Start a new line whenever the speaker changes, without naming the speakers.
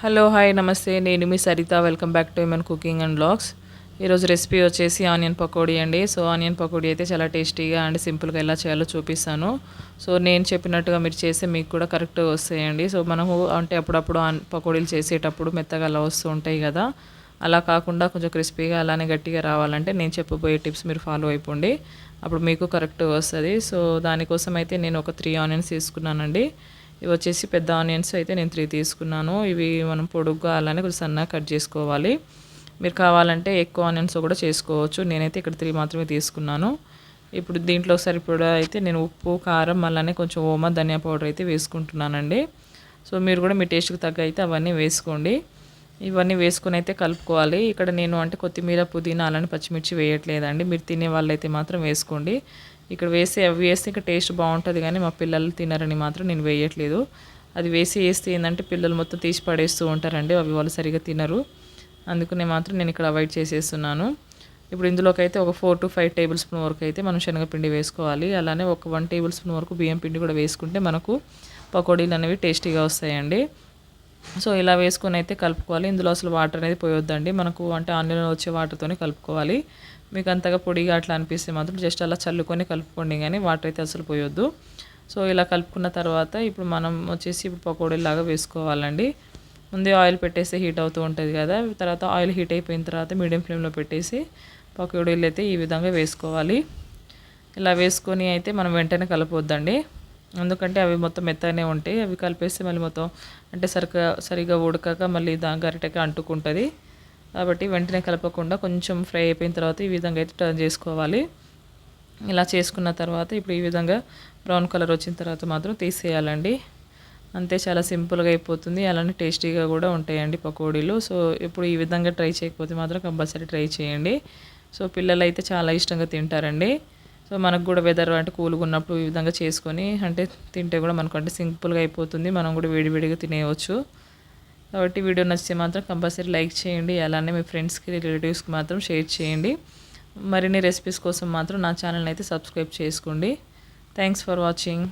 Hello hi నమస్తే. నేను మీ Saritha. Welcome back to man cooking and blogs ఈరోజు recipe వచ్చేసి ఆనియన్ పకోడీ అండి. సో ఆనియన్ పకోడీ అయితే చాలా టేస్టీగా అండ్ సింపుల్గా ఎలా చేయాలో చూపిస్తాను. సో నేను చెప్పినట్టుగా మీరు చేస్తే మీకు కూడా కరెక్ట్గా వస్తాయండి. సో మనము అంటే అప్పుడప్పుడు పకోడీలు చేసేటప్పుడు మెత్తగా అలా వస్తూ ఉంటాయి కదా. అలా కాకుండా కొంచెం క్రిస్పీగా అలానే గట్టిగా రావాలంటే నేను చెప్పబోయే టిప్స్ మీరు ఫాలో అయిపోండి. అప్పుడు మీకు కరెక్ట్ వస్తుంది. సో దానికోసం అయితే నేను ఒక త్రీ ఆనియన్స్ తీసుకున్నానండి. ఇవి వచ్చేసి పెద్ద ఆనియన్స్ అయితే నేను త్రీ తీసుకున్నాను. ఇవి మనం పొడుగ్గా అలానే కొంచెం సన్నగా కట్ చేసుకోవాలి. మీరు కావాలంటే ఎక్కువ ఆనియన్స్ కూడా చేసుకోవచ్చు. నేనైతే ఇక్కడ త్రీ మాత్రమే తీసుకున్నాను. ఇప్పుడు దీంట్లో సరిపడా అయితే నేను ఉప్పు కారం అలానే కొంచెం ఓమా ధనియా పౌడర్ అయితే వేసుకుంటున్నానండి. సో మీరు కూడా మీ టేస్ట్కి తగ్గ అయితే అవన్నీ వేసుకోండి. ఇవన్నీ వేసుకొని అయితే కలుపుకోవాలి. ఇక్కడ నేను అంటే కొత్తిమీర పుదీనా అలానే పచ్చిమిర్చి వేయట్లేదండి. మీరు తినే వాళ్ళైతే మాత్రం వేసుకోండి. ఇక్కడ వేసి అవి వేస్తే ఇంకా టేస్ట్ బాగుంటుంది కానీ మా పిల్లలు తినరని మాత్రం నేను వేయట్లేదు. అది వేసి వేస్తే ఏంటంటే పిల్లలు మొత్తం తీసి పడేస్తూ ఉంటారండి అవి వాళ్ళు సరిగా తినరు. అందుకనే మాత్రం నేను ఇక్కడ అవాయిడ్ చేసేస్తున్నాను. ఇప్పుడు ఇందులోకి అయితే ఒక four to five tablespoon వరకు అయితే మనం శనగపిండి వేసుకోవాలి. అలానే ఒక వన్ టేబుల్ స్పూన్ వరకు బియ్యం పిండి కూడా వేసుకుంటే మనకు పకోడీలు అనేవి టేస్టీగా వస్తాయండి. సో ఇలా వేసుకొని అయితే కలుపుకోవాలి. ఇందులో అసలు వాటర్ అనేది పోయొద్దండి. మనకు అంటే ఆన్లైన్లో వచ్చే వాటర్తోనే కలుపుకోవాలి. మీకు అంతగా పొడిగా అట్లా అనిపిస్తే మాత్రం జస్ట్ అలా చల్లుకొని కలుపుకోండి కానీ వాటర్ అయితే అసలు పోయొద్దు. సో ఇలా కలుపుకున్న తర్వాత ఇప్పుడు మనం వచ్చేసి ఇప్పుడు పకోడీలాగా వేసుకోవాలండి. ముందే ఆయిల్ పెట్టేస్తే హీట్ అవుతూ ఉంటుంది కదా. తర్వాత ఆయిల్ హీట్ అయిపోయిన తర్వాత మీడియం ఫ్లేమ్లో పెట్టేసి పకోడీలు అయితే ఈ విధంగా వేసుకోవాలి. ఇలా వేసుకొని అయితే మనం వెంటనే కలపొద్దండి. ఎందుకంటే అవి మొత్తం మెత్తగానే ఉంటాయి. అవి కలిపేస్తే మళ్ళీ మొత్తం అంటే సరిగ్గా సరిగా ఉడకక మళ్ళీ దా గరిటెకి అంటుకుంటుంది. కాబట్టి వెంటనే కలపకుండా కొంచెం ఫ్రై అయిపోయిన తర్వాత ఈ విధంగా అయితే టర్న్ చేసుకోవాలి. ఇలా చేసుకున్న తర్వాత ఇప్పుడు ఈ విధంగా బ్రౌన్ కలర్ వచ్చిన తర్వాత మాత్రం తీసేయాలండి. అంతే చాలా సింపుల్గా అయిపోతుంది. అలానే టేస్టీగా కూడా ఉంటాయండి పకోడీలు. సో ఇప్పుడు ఈ విధంగా ట్రై చేయకపోతే మాత్రం కంపల్సరీ ట్రై చేయండి. సో పిల్లలు అయితే చాలా ఇష్టంగా తింటారండి. సో మనకు కూడా వెదర్ అంటే కూల్గా ఉన్నప్పుడు ఈ విధంగా చేసుకొని అంటే తింటే కూడా మనకు అంటే సింపుల్గా అయిపోతుంది. మనం కూడా వేడివేడిగా తినేయవచ్చు కాబట్టి వీడియో నచ్చితే మాత్రం కంపల్సరీ లైక్ చేయండి. అలానే మీ ఫ్రెండ్స్కి రిలేటివ్స్కి మాత్రం షేర్ చేయండి. మరిన్ని రెసిపీస్ కోసం మాత్రం నా ఛానల్ని అయితే సబ్స్క్రైబ్ చేసుకోండి. Thanks for watching